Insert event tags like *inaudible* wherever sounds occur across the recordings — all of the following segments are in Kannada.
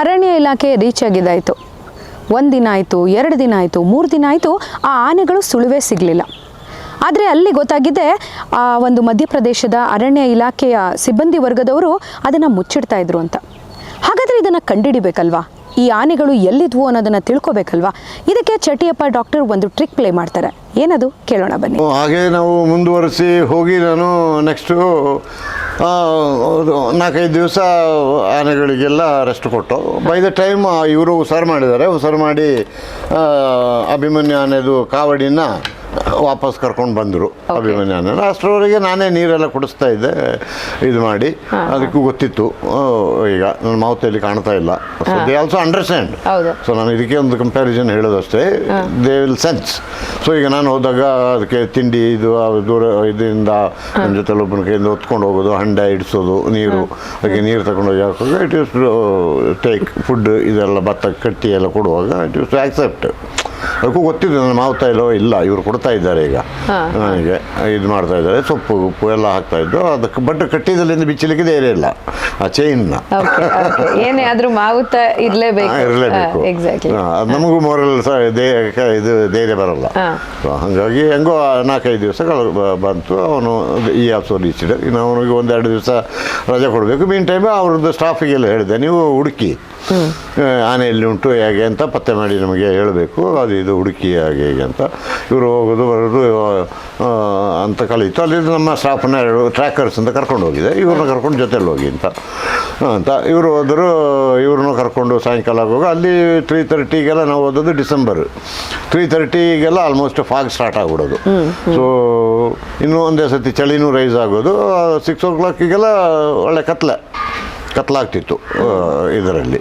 ಅರಣ್ಯ ಇಲಾಖೆ ರೀಚ್ ಆಗಿದ್ದಾಯಿತು ಒಂದು ದಿನ ಆಯಿತು, ಎರಡು ದಿನ ಆಯಿತು, ಮೂರು ದಿನ ಆಯಿತು, ಆ ಆನೆಗಳು ಸುಳುವೇ ಸಿಗಲಿಲ್ಲ. ಆದರೆ ಅಲ್ಲಿ ಗೊತ್ತಾಗಿದೆ, ಆ ಒಂದು ಮಧ್ಯಪ್ರದೇಶದ ಅರಣ್ಯ ಇಲಾಖೆಯ ಸಿಬ್ಬಂದಿ ವರ್ಗದವರು ಅದನ್ನು ಮುಚ್ಚಿಡ್ತಾ ಇದ್ರು ಅಂತ. ಹಾಗಾದರೆ ಇದನ್ನು ಕಂಡುಹಿಡಿಬೇಕಲ್ವಾ ಈ ಆನೆಗಳು ಎಲ್ಲಿದ್ವು ಅನ್ನೋದನ್ನು ತಿಳ್ಕೊಬೇಕಲ್ವಾ? ಇದಕ್ಕೆ ಚಟಿಯಪ್ಪ ಡಾಕ್ಟರ್ ಒಂದು ಟ್ರಿಕ್ ಪ್ಲೇ ಮಾಡ್ತಾರೆ. ಏನದು? ಕೇಳೋಣ ಬನ್ನಿ. ಹಾಗೆ ನಾವು ಮುಂದುವರಿಸಿ ಹೋಗಿ ನಾನು ನೆಕ್ಸ್ಟು ನಾಲ್ಕೈದು ದಿವಸ ಆನೆಗಳಿಗೆಲ್ಲ ರೆಸ್ಟ್ ಕೊಟ್ಟು ಬೈ ದ ಟೈಮ್ ಇವರು ಹುಷಾರು ಮಾಡಿದ್ದಾರೆ. ಹುಷಾರು ಮಾಡಿ ಅಭಿಮನ್ಯು ಆನೆದು ಕಾವಡಿನ ವಾಪಸ್ ಕರ್ಕೊಂಡು ಬಂದರು ಅಭಿಮಾನಿ ಅಷ್ಟರವರೆಗೆ ನಾನೇ ನೀರೆಲ್ಲ ಕುಡಿಸ್ತಾ ಇದ್ದೆ ಇದು ಮಾಡಿ. ಅದಕ್ಕೂ ಗೊತ್ತಿತ್ತು. ಈಗ ನನ್ನ ಮಾವತಿಯಲ್ಲಿ ಕಾಣ್ತಾ ಇಲ್ಲ. So they also understand. So ನಾನು ಇದಕ್ಕೆ ಒಂದು ಕಂಪ್ಯಾರಿಸನ್ ಹೇಳೋದಷ್ಟೇ. ದೇ ವಿಲ್ ಸೆನ್ಸ್ ಸೊ ಈಗ ನಾನು ಹೋದಾಗ ಅದಕ್ಕೆ ತಿಂಡಿ ಇದು ದೂರ ಇದರಿಂದ ನನ್ನ ಜೊತೆ ಒಬ್ಬನ ಕೈಯಿಂದ ಹೊತ್ಕೊಂಡು ಹೋಗೋದು ಹಂಡ ಇಡಿಸೋದು ನೀರು. ಅದಕ್ಕೆ ನೀರು ತಗೊಂಡೋಗಿ ಹಾಕೋದು. ಇಟ್ ಇಸ್ ಟೇಕ್ ಫುಡ್ ಇದೆಲ್ಲ ಭತ್ತ ಕಟ್ಟಿ ಎಲ್ಲ ಕೊಡುವಾಗ ಇಟ್ ಯೂಸ್ ಟು ಆಕ್ಸೆಪ್ಟ್ ಅದಕ್ಕೂ ಗೊತ್ತಿದೆ ನನ್ನ ಮಾವುತ ಇಲ್ಲೋ ಇಲ್ಲ ಇವರು ಕೊಡ್ತಾ ಇದ್ದಾರೆ ಈಗ. ನನಗೆ ಇದು ಮಾಡ್ತಾ ಇದ್ದಾರೆ ಸೊಪ್ಪು ಉಪ್ಪು ಎಲ್ಲ ಹಾಕ್ತಾ ಇದ್ದು ಅದಕ್ಕೆ ಬಟ್ ಕಟ್ಟಿದಲ್ಲಿಂದ ಬಿಚ್ಚಲಿಕ್ಕೆ ಧೈರ್ಯ ಇಲ್ಲ ಆ ಚೈನ್ನ ಏನೇ ಆದ್ರೂ ಮಾವುತ ಇರಲೇಬೇಕು. ಇರಲೇಬೇಕು. ನಮಗೂ ಮೊರಲ್ ಸಹ ಇದು ಧೈರ್ಯ ಬರಲ್ಲ. ಹಾಗಾಗಿ ಹೆಂಗೋ ನಾಲ್ಕೈದು ದಿವಸ ಬಂತು ಅವನು ಈ ಆಲ್ಸೋ ರೀಚ್ಡ್ ಇನ್ನು ಅವನಿಗೆ ಒಂದೆರಡು ದಿವಸ ರಜೆ ಕೊಡಬೇಕು. ಮೀನ್ ಟೈಮ್ ಅವ್ರದ್ದು ಸ್ಟಾಫಿಗೆಲ್ಲ ಹೇಳಿದೆ ನೀವು ಹುಡುಕಿ ಆನೆ ಎಲ್ಲಿ ಉಂಟು ಹೇಗೆ ಅಂತ ಪತ್ತೆ ಮಾಡಿ ನಮಗೆ ಹೇಳಬೇಕು. ಅದು ಇದು ಹುಡುಕಿ ಹಾಗೆ ಹೀಗೆ ಅಂತ. ಇವರು ಹೋಗೋದು ಬರೋದು ಅಂತ ಕಳೀತು ಅಲ್ಲಿ ನಮ್ಮ ಸ್ಟಾಫ್ನ ಎರಡು ಟ್ರ್ಯಾಕರ್ಸ್ ಅಂತ ಕರ್ಕೊಂಡು ಹೋಗಿದೆ. ಇವ್ರನ್ನ ಕರ್ಕೊಂಡು ಜೊತೆಲಿ ಹೋಗಿ ಅಂತ. ಅಂತ. ಇವರು ಹೋದರು ಇವ್ರನ್ನೂ ಕರ್ಕೊಂಡು ಸಾಯಂಕಾಲ ಆಗುವಾಗ ಅಲ್ಲಿ ತ್ರೀ ತರ್ಟಿಗೆಲ್ಲ ನಾವು ಓದೋದು ಡಿಸೆಂಬರ್. ತ್ರೀ ತರ್ಟಿಗೆಲ್ಲ ಆಲ್ಮೋಸ್ಟ್ ಫಾಗ್ ಸ್ಟಾರ್ಟ್ ಆಗ್ಬಿಡೋದು. ಸೊ ಇನ್ನೂ ಒಂದೇ ಸತಿ ಚಳಿನೂ ರೈಸ್ ಆಗೋದು. ಸಿಕ್ಸ್ ಓ ಕ್ಲಾಕಿಗೆಲ್ಲ ಒಳ್ಳೆ ಕತ್ಲೆ ಕತ್ಲಾಗ್ತಿತ್ತು ಇದರಲ್ಲಿ.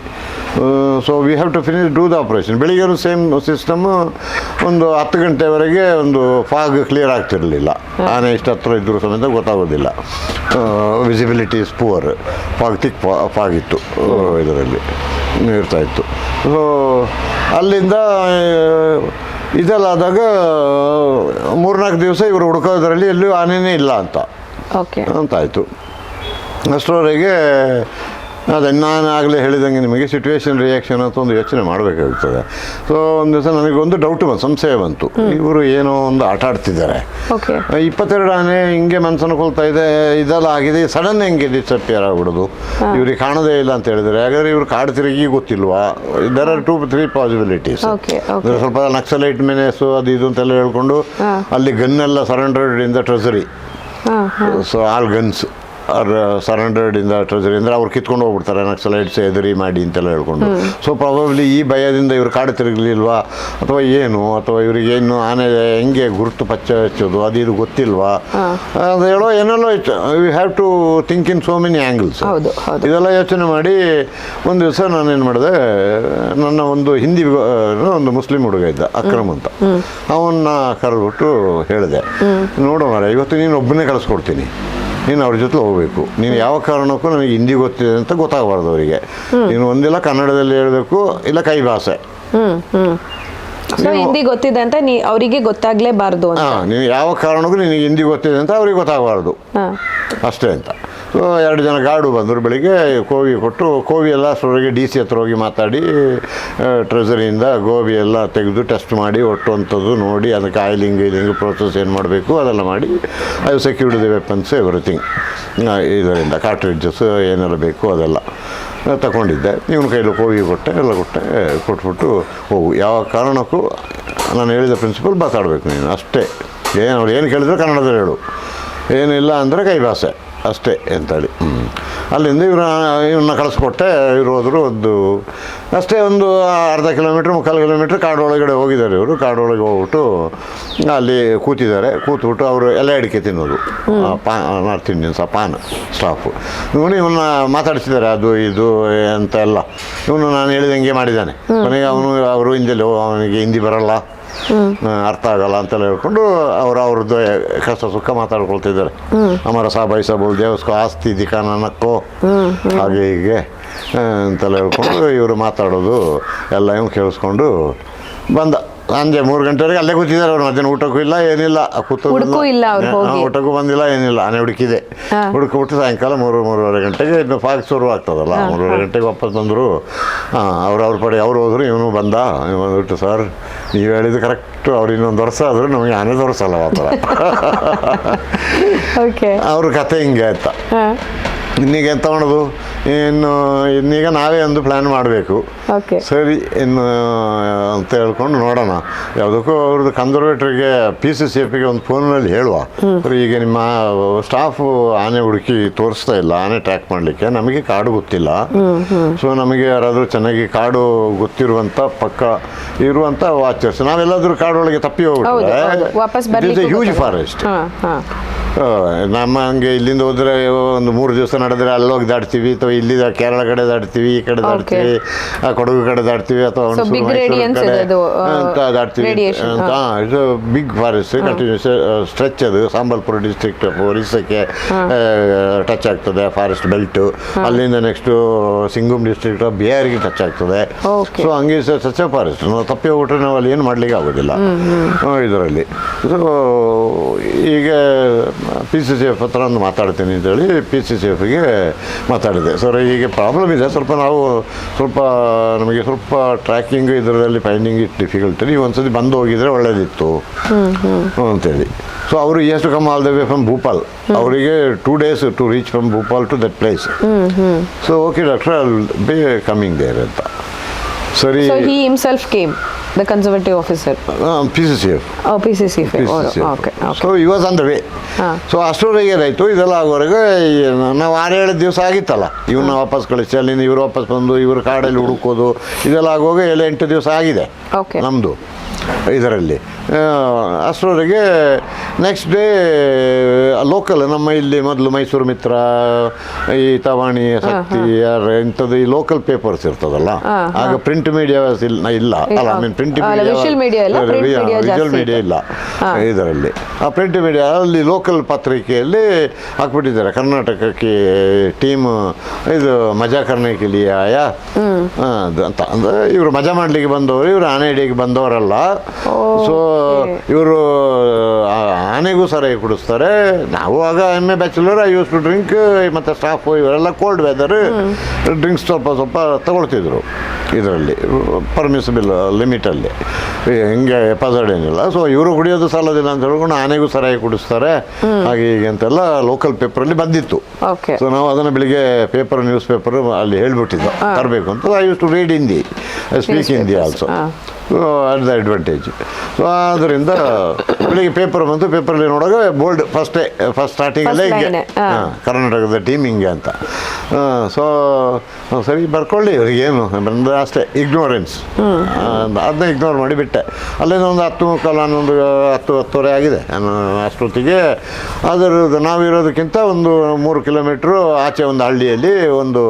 So we have to finish do the operation ಬೆಳಿಗ್ಗೆ ಸೇಮ್ ಸಿಸ್ಟಮ್ ಒಂದು ಹತ್ತು ಗಂಟೆವರೆಗೆ ಒಂದು ಫಾಗ್ ಕ್ಲಿಯರ್ ಆಗ್ತಿರಲಿಲ್ಲ. ಆನೆ ಇಷ್ಟು ಹತ್ರ ಇದ್ದರೂ ಸಮೇತ ಗೊತ್ತಾಗೋದಿಲ್ಲ. Visibility is poor fog thick fog ಇತ್ತು ಇದರಲ್ಲಿ ಇರ್ತಾ ಇತ್ತು. ಸೊ ಅಲ್ಲಿಂದ ಆ, ಇದೆಲ್ಲ ಆದಾಗ ಮೂರ್ನಾಲ್ಕು ದಿವಸ ಇವರು ಹುಡುಕೋದ್ರಲ್ಲಿ ಎಲ್ಲೂ ಆನೆಯೇ ಇಲ್ಲ ಅಂತ. ಓಕೆ ಅಂತಾಯಿತು. ಅಷ್ಟರವರೆಗೆ ಅದೇ ನಾನು ಆಗಲೇ ಹೇಳಿದಂಗೆ ನಿಮಗೆ ಸಿಚುವೇಶನ್ ರಿಯಾಕ್ಷನ್ ಅಂತ ಒಂದು ಯೋಚನೆ ಮಾಡಬೇಕಾಗ್ತದೆ. ಸೊ ಒಂದು ದಿವಸ ನನಗೆ ಒಂದು ಡೌಟ್ ಬಂತು ಸಂಶಯ ಬಂತು. ಇವರು ಏನೋ ಒಂದು ಆಟ ಆಡ್ತಿದ್ದಾರೆ. ಇಪ್ಪತ್ತೆರಡು ಆನೆ ಹಿಂಗೆ ಮನಸ್ಸನ್ನು ಕೊಲ್ತಾ ಇದೆ ಇದೆಲ್ಲ ಆಗಿದೆ ಸಡನ್ ಹೆಂಗೆ ಡಿಸಪಿಯರ್ ಆಗ್ಬಿಡೋದು. ಇವ್ರಿಗೆ ಕಾಣೋದೇ ಇಲ್ಲ ಅಂತ ಹೇಳಿದರೆ ಹಾಗಾದ್ರೆ ಇವ್ರು ಕಾಡು ತಿರುಗಿ ಗೊತ್ತಿಲ್ವಾ? There are two three possibilities. ಸ್ವಲ್ಪ ನಕ್ಸಲೈಟ್ ಮೆನೆಸು ಅದು ಇದು ಅಂತೆಲ್ಲ ಹೇಳ್ಕೊಂಡು ಅಲ್ಲಿ ಗನ್ನೆಲ್ಲ ಸರೆಂಡರ್ಡ್ ಇಂದ ಟ್ರೆಸರಿ ಹಾಂ so all guns are surrendered ಇಂದ ಟ್ರೆಜರಿ ಅಂದರೆ ಅವ್ರು ಕಿತ್ಕೊಂಡು ಹೋಗ್ಬಿಡ್ತಾರೆ ನಕ್ಸಲೈಟ್ಸ್ ಎದುರಿ ಮಾಡಿ ಅಂತೆಲ್ಲ ಹೇಳ್ಕೊಂಡು. ಸೊ ಪ್ರಾಬಬ್ಲಿ ಈ ಭಯದಿಂದ ಇವ್ರು ಕಾಡು ತಿರುಗಲಿಲ್ವಾ? ಅಥವಾ ಏನು? ಅಥವಾ ಇವರಿಗೆ ಏನು ಆನೆ ಹೆಂಗೆ ಗುರುತು ಪಚ್ಚ ಹಚ್ಚೋದು? ಅದು ಇದು ಗೊತ್ತಿಲ್ವಾ? ಅದು ಹೇಳೋ ಏನಲ್ಲೋ ಏನೆಲ್ಲೋ you have to think in so many angles. ಇದೆಲ್ಲ ಯೋಚನೆ ಮಾಡಿ ಒಂದು ದಿವಸ ನಾನೇನು ಮಾಡಿದೆ ನನ್ನ ಒಂದು ಹಿಂದಿ ಒಂದು ಮುಸ್ಲಿಂ ಹುಡುಗ ಇದ್ದ ಅಕ್ರಮ್ ಅಂತ. ಅವನ್ನ ಕರೆದ್ಬಿಟ್ಟು ಹೇಳಿದೆ ನೋಡೋಣ ಮಾರ ಇವತ್ತು ನೀನು ಒಬ್ಬನೇ ಕಳಿಸ್ಕೊಡ್ತೀನಿ. ನೀನು ಅವ್ರ ಜೊತೆ ಹೋಗಬೇಕು. ನೀನು ಯಾವ ಕಾರಣಕ್ಕೂ ನನಗೆ ಹಿಂದಿ ಗೊತ್ತಿದೆ ಅಂತ ಗೊತ್ತಾಗಬಾರ್ದು ಅವರಿಗೆ. ನೀನು ಒಂದಿಲ್ಲ ಕನ್ನಡದಲ್ಲಿ ಹೇಳಬೇಕು ಇಲ್ಲ ಕೈ ಭಾಷೆ ಹಿಂದಿ ಗೊತ್ತಿದೆ ಅಂತ ನೀ ಅವರಿಗೆ ಗೊತ್ತಾಗ್ಲೇಬಾರ್ದು ಹಾಂ ನೀನು ಯಾವ ಕಾರಣಕ್ಕೂ ನಿನಗೆ ಹಿಂದಿ ಗೊತ್ತಿದೆ ಅಂತ ಅವ್ರಿಗೆ ಗೊತ್ತಾಗಬಾರ್ದು. ಅಷ್ಟೇ ಅಂತ. ಎರಡು ಜನ ಗಾರ್ಡು ಬಂದರು ಬೆಳಿಗ್ಗೆ, ಕೋವಿ ಕೊಟ್ಟು, ಕೋವಿ ಎಲ್ಲ ಅಷ್ಟರೊಳಗೆ ಡಿ ಸಿ ಹತ್ರ ಹೋಗಿ ಮಾತಾಡಿ ಟ್ರೆಸರಿಯಿಂದ ಗೋಬಿ ಎಲ್ಲ ತೆಗೆದು ಟೆಸ್ಟ್ ಮಾಡಿ ಒಟ್ಟು ಅಂಥದ್ದು ನೋಡಿ, ಅದಕ್ಕೆ ಆಯಿಲಿಂಗ್ ಇಲಿಂಗ್ ಪ್ರೊಸೆಸ್ ಏನು ಮಾಡಬೇಕು ಅದೆಲ್ಲ ಮಾಡಿ, ಅದು ಸೆಕ್ಯೂರ್ಡ್ ದಿ ವೆಪನ್ಸ್ ಎವ್ರಿಥಿಂಗ್ ಇದರಿಂದ ಕಾರ್ಟ್ರಿಡ್ಜಸ್ ಏನೆಲ್ಲ ಬೇಕು ಅದೆಲ್ಲ ತಗೊಂಡಿದ್ದೆ. ಇವನ ಕೈಲಿ ಕೋವಿ ಕೊಟ್ಟೆ, ಎಲ್ಲ ಕೊಟ್ಟೆ, ಕೊಟ್ಬಿಟ್ಟು ಹೋಗು. ಯಾವ ಕಾರಣಕ್ಕೂ ನಾನು ಹೇಳಿದ ಪ್ರಿನ್ಸಿಪಲ್ ಮಾತಾಡಬೇಕು ನೀನು, ಅಷ್ಟೇ. ಏನು ಅವ್ರು ಏನು ಕೇಳಿದ್ರು ಕನ್ನಡದಲ್ಲಿ ಹೇಳು. ಏನಿಲ್ಲ ಅಂದರೆ ಕೈ ಭಾಷೆ ಅಷ್ಟೇ ಅಂತೇಳಿ. ಹ್ಞೂ ಅಲ್ಲಿಂದ ಇವ್ರ ಇವನ್ನ ಕಳಿಸ್ಕೊಟ್ಟೆ ಇವರು ಹೋದರು ಒಂದು ಅಷ್ಟೇ ಒಂದು ಅರ್ಧ ಕಿಲೋಮೀಟ್ರ್ ಮುಕ್ಕಾಲು ಕಿಲೋಮೀಟ್ರ್ ಕಾಡೊಳಗಡೆ ಹೋಗಿದ್ದಾರೆ ಇವರು. ಕಾಡೊಳಗೆ ಹೋಗ್ಬಿಟ್ಟು ಅಲ್ಲಿ ಕೂತಿದ್ದಾರೆ. ಕೂತ್ಬಿಟ್ಟು ಅವರು ಎಲೆ ಅಡಿಕೆ ತಿನ್ನೋದು. ಪಾ ನಾರ್ತ್ ಇಂಡಿಯನ್ಸ್ ಪಾನ್ ಸ್ಟಾಫು. ಇವನು ಇವನ್ನ ಮಾತಾಡಿಸಿದ್ದಾರೆ ಅದು ಇದು ಅಂತ ಎಲ್ಲ ಇವನು ನಾನು ಹೇಳಿದಂಗೆ ಮಾಡಿದ್ದಾನೆ. ಕೊನೆಗೆ ಅವನು ಅವರು ಹಿಂದೆಲ್ಲೋ ಅವನಿಗೆ ಹಿಂದಿ ಬರಲ್ಲ. ಅರ್ಥ ಆಗಲ್ಲ ಅಂತೆಲ್ಲ ಹೇಳ್ಕೊಂಡು ಅವ್ರು ಅವ್ರದ್ದು ಕಷ್ಟ ಸುಖ ಮಾತಾಡ್ಕೊಳ್ತಿದ್ದಾರೆ. ಅಮರ ಸಾಬಾಯಿ ಸಾಬು ದೇವಸ್ಕೋ ಆಸ್ತಿ ದಿಖಾನ ನಕ್ಕೋ ಹಾಗೆ ಹೀಗೆ ಅಂತೆಲ್ಲ ಹೇಳ್ಕೊಂಡು ಇವರು ಮಾತಾಡೋದು ಎಲ್ಲ ಇವ್ನು ಕೇಳಿಸ್ಕೊಂಡು ಬಂದ. ಸಂಜೆ ಮೂರು ಗಂಟೆವರೆಗೆ ಅಲ್ಲೇ ಕೂತಿದ್ದಾರೆ ಅವ್ರು. ಮಧ್ಯಾಹ್ನ ಊಟಕ್ಕೂ ಇಲ್ಲ ಏನಿಲ್ಲ. ಹುಡ್ಕೂ ಇಲ್ಲ ಅವ್ರು ಹೋಗಿ. ಊಟಕ್ಕೂ ಬಂದಿಲ್ಲ ಏನಿಲ್ಲ. ಆನೆ ಹುಡುಕಿದೆ. ಹುಡುಕ್ಬಿಟ್ಟು ಸಾಯಂಕಾಲ ಮೂರು ಮೂರುವರೆ ಗಂಟೆಗೆ ಇನ್ನು ಫಾಗ್ ಶುರು ಆಗ್ತದಲ್ಲ. ಮೂರುವರೆ ಗಂಟೆಗೆ ವಾಪಸ್ ಬಂದರು. ಅವ್ರು ಅವ್ರ ಪಡೆ ಅವ್ರು ಹೋದ್ರು ಇವನು ಬಂದ. ಇವ್ನು ಬಂದ್ಬಿಟ್ಟು ಸರ್ ನೀವು ಹೇಳಿದ್ದು ಕರೆಕ್ಟ್ ಅವ್ರು ಇನ್ನೊಂದು ವರ್ಷ ಆದರೂ ನಮಗೆ ಆನೆ ತೋರಿಸಲ್ಲ ಆ ಥರ. *laughs* ಓಕೆ ಅವ್ರ ಕತೆ ಹಿಂಗೆ ಆಯ್ತಾ. ಇನ್ನೀಗ ಎಂತ ಮಾಡೋದು? ಇನ್ನು ಇನ್ನೀಗ ನಾವೇ ಒಂದು ಪ್ಲ್ಯಾನ್ ಮಾಡಬೇಕು. ಸರಿ ಇನ್ನು ಅಂತ ಹೇಳ್ಕೊಂಡು ನೋಡೋಣ. ಯಾವುದಕ್ಕೂ ಅವ್ರದ್ದು ಕನ್ಸರ್ವೇಟ್ರಿಗೆ ಪಿ ಸಿ ಸಿ ಎಫ್ಗೆ ಒಂದು ಫೋನಲ್ಲಿ ಹೇಳುವ. ಈಗ ನಿಮ್ಮ ಸ್ಟಾಫು ಆನೆ ಹುಡುಕಿ ತೋರಿಸ್ತಾ ಇಲ್ಲ ಆನೆ ಟ್ರ್ಯಾಕ್ ಮಾಡಲಿಕ್ಕೆ. ನಮಗೆ ಕಾಡು ಗೊತ್ತಿಲ್ಲ. ಸೊ ನಮಗೆ ಯಾರಾದರೂ ಚೆನ್ನಾಗಿ ಕಾಡು ಗೊತ್ತಿರುವಂಥ ಪಕ್ಕ ಇರುವಂಥ ವಾಚರ್ಸ್ ನಾವೆಲ್ಲಾದರೂ ಕಾಡೊಳಗೆ ತಪ್ಪಿ ಹೋಗ್ಬಿಟ್ರೆ ಹ್ಯೂಜ್ ಫಾರೆಸ್ಟ್ ನಮ್ಮ ಹಂಗೆ ಇಲ್ಲಿಂದ ಹೋದ್ರೆ ಒಂದು ಮೂರು ದಿವಸ ನಡೆದ್ರೆ ಅಲ್ಲೋಗಿ ದಾಟ್ತೀವಿ ಅಥವಾ ಇಲ್ಲಿ ಕೇರಳ ಕಡೆ ದಾಟ್ತೀವಿ ಈ ಕಡೆ ದಾಟ್ತೀವಿ ಆ ಕೊಡಗು ಕಡೆ ದಾಟ್ತೀವಿ ಅಥವಾ So, ಹುಣಸೂರು, big ಮೈಸೂರು ಕಡೆ ಅದು, ಅಂತ ದಾಟ್ತೀವಿ. ಅಂತ ಇದು ಬಿಗ್ ಫಾರೆಸ್ಟ್ ಕಂಟಿನ್ಯೂಸ್ ಸ್ಟ್ರೆಚ್ ಅದು. ಸಾಂಬಲ್ಪುರ ಡಿಸ್ಟ್ರಿಕ್ಟ್ ಒರಿಸಕ್ಕೆ ಟಚ್ ಆಗ್ತದೆ ಫಾರೆಸ್ಟ್ ಬೆಲ್ಟು ಅಲ್ಲಿಂದ ನೆಕ್ಸ್ಟು ಸಿಂಗುಮ್ ಡಿಸ್ಟ್ರಿಕ್ಟ್ ಬಿಹಾರಿಗೆ ಟಚ್ ಆಗ್ತದೆ. ಸೊ ಹಂಗೆ ಸಚ್ಚ ಫಾರೆಸ್ಟ್ ನಾವು ತಪ್ಪಿ ಹೋಗ್ಬಿಟ್ರೆ ನಾವು ಅಲ್ಲಿ ಏನು ಮಾಡ್ಲಿಕ್ಕೆ ಆಗೋದಿಲ್ಲ. ಇದರಲ್ಲಿ. ಸೊ ಈಗ ಪಿ ಸಿ ಸಿ ಎಫ್ ಹತ್ರ ಒಂದು ಮಾತಾಡ್ತೀನಿ ಅಂತೇಳಿ ಪಿ ಸಿ ಸಿ ಎಫ್ಗೆ ಮಾತಾಡಿದೆ. ಸರ್ ಹೀಗೆ ಪ್ರಾಬ್ಲಮ್ ಇದೆ. ಸ್ವಲ್ಪ ನಾವು ಸ್ವಲ್ಪ ನಮಗೆ ಸ್ವಲ್ಪ ಟ್ರ್ಯಾಕಿಂಗ್ ಇದರಲ್ಲಿ ಫೈಂಡಿಂಗ್ ಇಟ್ ಡಿಫಿಕಲ್ಟ್ ನೀವು ಒಂದ್ಸತಿ ಬಂದು ಹೋಗಿದ್ರೆ ಒಳ್ಳೇದಿತ್ತು. ಅಂತೇಳಿ. ಸೊ ಅವರು ಎಷ್ಟು come all the way from Bhopal ಅವರಿಗೆ two days to reach from Bhopal to that place so okay doctor I be coming there ಅಂತ. ಸರಿ. So he himself came the conservative officer. P C C PCCF. PCCF. Oh, C C okay he was on the way. So ಅಷ್ಟರವರೆಗೆ ಏನಾಯಿತು ಇದೆಲ್ಲ ಆಗೋವರೆಗೆ ನಾವು ಆರು ಏಳು ದಿವಸ ಆಗಿತ್ತಲ್ಲ. ಇವನ್ನ ವಾಪಸ್ ಕಳಿಸಿ ಅಲ್ಲಿಂದ ಇವ್ರು ವಾಪಸ್ ಬಂದು ಇವ್ರ ಕಾಡಲ್ಲಿ ಹುಡುಕೋದು ಇದೆಲ್ಲ ಆಗುವಾಗ ಏಳು ಎಂಟು ದಿವಸ ಆಗಿದೆ. Okay. ನಮ್ಮದು ಇದರಲ್ಲಿ. ಅಷ್ಟರವರೆಗೆ ನೆಕ್ಸ್ಟ್ ಡೇ ಲೋಕಲ್ ನಮ್ಮ ಇಲ್ಲಿ ಮೊದಲು ಮೈಸೂರು ಮಿತ್ರ ಈ ತವಾಣಿ ಶಕ್ತಿ ಯಾರ ಇಂಥದ್ದು ಈ ಲೋಕಲ್ ಪೇಪರ್ಸ್ ಇರ್ತದಲ್ಲ. ಆಗ ಪ್ರಿಂಟ್ ಮೀಡಿಯಾ ಇಲ್ಲ. ಇಲ್ಲ. ಅಲ್ಲ ಐ ಮೀನ್ ಪ್ರಿಂಟ್ ಅಲ್ಲ, ಮೀಡಿಯಾ ವಿಜುವಲ್ ಮೀಡಿಯಾ ಇಲ್ಲ. ಇದರಲ್ಲಿ. ಆ ಪ್ರಿಂಟ್ ಮೀಡಿಯಾ ಅಲ್ಲಿ ಲೋಕಲ್ ಪತ್ರಿಕೆಯಲ್ಲಿ ಹಾಕ್ಬಿಟ್ಟಿದ್ದಾರೆ. ಕರ್ನಾಟಕಕ್ಕೆ ಟೀಮ್ ಇದು ಮಜಾ ಕರ್ನಾಟಕ ಅಂತ. ಅಂದ್ರೆ ಇವರು ಮಜಾ ಮಾಡ್ಲಿಕ್ಕೆ ಬಂದವರು ಇವರು ಆನೆ ಹಿಡಿಯಕ್ಕೆ ಬಂದವರಲ್ಲ. ಸೊ ಇವರು ಆನೆಗೂ ಸರಿಯಾಗಿ ಕುಡಿಸ್ತಾರೆ. ನಾವು ಆಗ M A bachelor I use to drink ಮತ್ತು ಸ್ಟಾಫು ಇವರೆಲ್ಲ ಕೋಲ್ಡ್ ವೆದರ್ ಡ್ರಿಂಕ್ಸ್ ಸ್ವಲ್ಪ ಸ್ವಲ್ಪ ತಗೊಳ್ತಿದ್ರು. ಇದರಲ್ಲಿ ಪರ್ಮಿಸಿಬಲ್ ಲಿಮಿಟಲ್ಲಿ ಹಿಂಗೆ ಎಪಾಸಡ್ ಏನಿಲ್ಲ ಸೊ ಇವರು ಕುಡಿಯೋದು ಸಾಲೋದಿಲ್ಲ ಅಂತ ಹೇಳ್ಕೊಂಡು ಆನೆಗೂ ಸರಾಯಿ ಕುಡಿಸ್ತಾರೆ. ಹಾಗೆ ಹೀಗೆ ಅಂತೆಲ್ಲ ಲೋಕಲ್ ಪೇಪರಲ್ಲಿ ಬಂದಿತ್ತು. ಸೊ ನಾವು ಅದನ್ನು ಬೆಳಿಗ್ಗೆ ಪೇಪರ್ ನ್ಯೂಸ್ ಪೇಪರ್ ಅಲ್ಲಿ ಹೇಳ್ಬಿಟ್ಟಿದ್ದು. ತರಬೇಕು ಅಂತ. I use to read Hindi speak Hindi also at at the advantage so ಆದ್ದರಿಂದ ಬೆಳಿಗ್ಗೆ ಪೇಪರ್ ಬಂತು ಪೇಪರಲ್ಲಿ ನೋಡುವಾಗ ಬೋಲ್ಡ್ ಫಸ್ಟೇ ಫಸ್ಟ್ ಸ್ಟಾರ್ಟಿಂಗಲ್ಲೇ ಹಿಂಗೆ. ಕರ್ನಾಟಕದ ಟೀಮ್ ಹಿಂಗೆ ಅಂತ. ಸೊ ಸರಿ ಬರ್ಕೊಳ್ಳಿ ಅವ್ರಿಗೇನು ಬಂದ ಅಷ್ಟೇ ಇಗ್ನೋರೆನ್ಸ್ ಅದನ್ನ ಇಗ್ನೋರ್ ಮಾಡಿ ಬಿಟ್ಟೆ. ಅಲ್ಲಿಂದ ಒಂದು ಹತ್ತು ಮುಕ್ಕಾಲು ಹನ್ನೊಂದು ಹತ್ತು ಹತ್ತುವರೆ ಆಗಿದೆ. ಅಷ್ಟೊತ್ತಿಗೆ ಅದರದ್ದು ನಾವಿರೋದಕ್ಕಿಂತ ಒಂದು ಮೂರು ಕಿಲೋಮೀಟ್ರು ಆಚೆ ಒಂದು ಹಳ್ಳಿಯಲ್ಲಿ ಒಂದು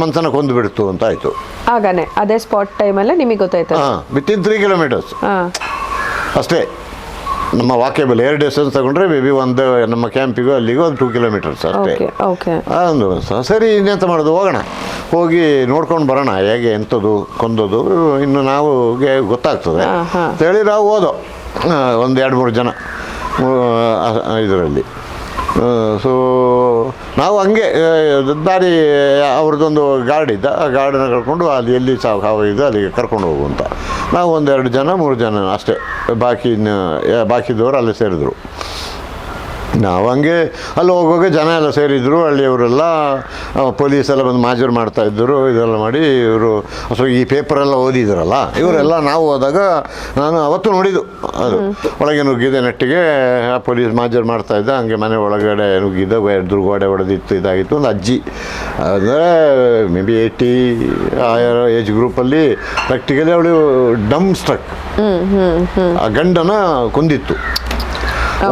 ಮನ್ಸನ ಕೊಂದು ಬಿಡ್ತು ಅಂತ ಆಯಿತು. ಆಗನೇ ಅದೇ ಸ್ಪಾಟ್ ಟೈಮಲ್ಲೇ ನಿಮಗೆ ಗೊತ್ತಾಯ್ತು ಹಾಂ ವಿತಿನ್ ತ್ರೀ ಕಿಲೋಮೀಟರ್ಸ್ ಹಾಂ. ಅಷ್ಟೇ. ನಮ್ಮ ವಾಕೇಬಲ್ ಏರ್ ಡಿಸ್ಟೆನ್ಸ್ ತಗೊಂಡ್ರೆ ಮೇ ಬಿ ಒಂದು ನಮ್ಮ ಕ್ಯಾಂಪಿಗೂ ಅಲ್ಲಿಗೂ ಒಂದು ಟೂ ಕಿಲೋಮೀಟರ್ಸ್ ಅಷ್ಟೇ. ಓಕೆ ಒಂದು ಸರಿ ಇನ್ನೆಂತ ಮಾಡೋದು? ಹೋಗೋಣ. ಹೋಗಿ ನೋಡ್ಕೊಂಡು ಬರೋಣ ಹೇಗೆ ಎಂಥದ್ದು ಕೊಂದದು ಇನ್ನು ನಾವು ಗೊತ್ತಾಗ್ತದೆ. ಹೇಳಿ ನಾವು ಹೋದೋ ಒಂದು ಎರಡು ಮೂರು ಜನ ಇದರಲ್ಲಿ. ಸೊ ನಾವು ಹಂಗೆ ದಾರಿ, ಅವ್ರದ್ದೊಂದು ಗಾರ್ಡ್ ಇದ್ದ, ಆ ಗಾರ್ಡನ್ನ ಕರ್ಕೊಂಡು ಅಲ್ಲಿ ಎಲ್ಲಿ ಸಾವು ಇದೆ ಅಲ್ಲಿಗೆ ಕರ್ಕೊಂಡು ಹೋಗು ಅಂತ. ನಾವು ಒಂದೆರಡು ಜನ, ಮೂರು ಜನ ಅಷ್ಟೇ. ಬಾಕಿ ಬಾಕಿದವರು ಅಲ್ಲಿ ಸೇರಿದ್ರು. ನಾವು ಹಂಗೆ ಅಲ್ಲಿ ಹೋಗುವಾಗ ಜನ ಎಲ್ಲ ಸೇರಿದ್ರು ಹಳ್ಳಿಯವರೆಲ್ಲ ಪೊಲೀಸ್ ಎಲ್ಲ ಬಂದು ಮಾಜೂರು ಮಾಡ್ತಾ ಇದ್ದರು ಇದೆಲ್ಲ ಮಾಡಿ ಇವರು ಸೊ ಈ ಪೇಪರೆಲ್ಲ ಓದಿದ್ರಲ್ಲ ಇವರೆಲ್ಲ ನಾವು ಹೋದಾಗ ನಾನು ಅವತ್ತು ನೋಡಿದ್ದು ಅದು. ಒಳಗೆ ನುಗ್ಗಿದೆ ನೆಟ್ಟಿಗೆ ಆ ಪೊಲೀಸ್ ಮಾಜೂರು ಮಾಡ್ತಾ ಇದ್ದ ಹಂಗೆ ಮನೆ ಒಳಗಡೆ ನುಗ್ಗಿದ್ದ ಎದುರು ಗೋಡೆ ಹೊಡೆದಿತ್ತು ಇದಾಗಿತ್ತು ಒಂದು ಅಜ್ಜಿ. ಅಂದರೆ ಮೇ ಬಿ ಏಯ್ಟಿ ಆ ಏಜ್ ಗ್ರೂಪಲ್ಲಿ ಪ್ರಾಕ್ಟಿಕಲಿ ಅವಳು ಡಮ್ ಸ್ಟ್ರಕ್ ಆ ಗಂಡನ ಕೊಂದಿತ್ತು.